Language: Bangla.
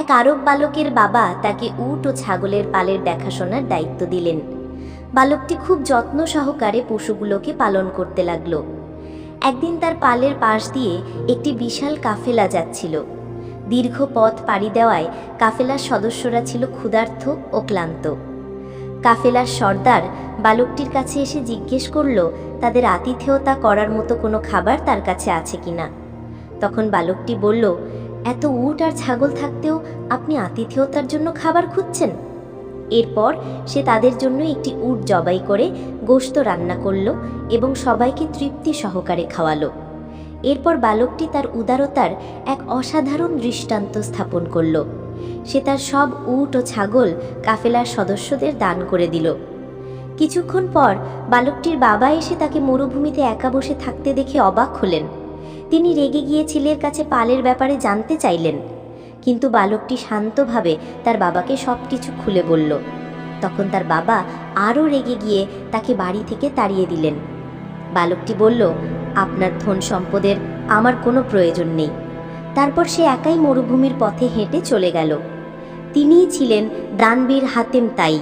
এক আরব বালকের বাবা তাকে উট ও ছাগলের পালের দেখাশোনার দায়িত্ব দিলেন। বালকটি খুব যত্ন সহকারে পশুগুলোকে পালন করতে লাগল। একদিন তার পালের পাশ দিয়ে একটি বিশাল কাফেলা যাচ্ছিল। দীর্ঘ পথ পাড়ি দেওয়ায় কাফেলার সদস্যরা ছিল ক্ষুধার্ত ও ক্লান্ত। কাফেলার সর্দার বালকটির কাছে এসে জিজ্ঞেস করল, তাদের আতিথেয়তা করার মতো কোনো খাবার তার কাছে আছে কিনা? তখন বালকটি বলল এত উট আর ছাগল থাকতেও আপনি আতিথেয়তার জন্য খাবার খুঁজছেন? এরপর সে তাদের জন্য একটি উট জবাই করে গোশত রান্না করল এবং সবাইকে তৃপ্তি সহকারে খাওয়ালো। এরপর বালকটি তার উদারতার এক অসাধারণ দৃষ্টান্ত স্থাপন করল। সে তার সব উট ও ছাগল কাফেলার সদস্যদের দান করে দিল। কিছুক্ষণ পর বালকটির বাবা এসে তাকে মরুভূমিতে একা বসে থাকতে দেখে অবাক হলেন। তিনি রেগে গিয়ে ছেলের কাছে পালের ব্যাপারে জানতে চাইলেন। কিন্তু বালকটি শান্তভাবে তার বাবাকে সব কিছু খুলে বলল। তখন তার বাবা আরও রেগে গিয়ে তাকে বাড়ি থেকে তাড়িয়ে দিলেন। বালকটি বলল, আপনার ধন সম্পদের আমার কোনো প্রয়োজন নেই। তারপর সে একাই মরুভূমির পথে হেঁটে চলে গেল। তিনিই ছিলেন দানবীর হাতেম তাই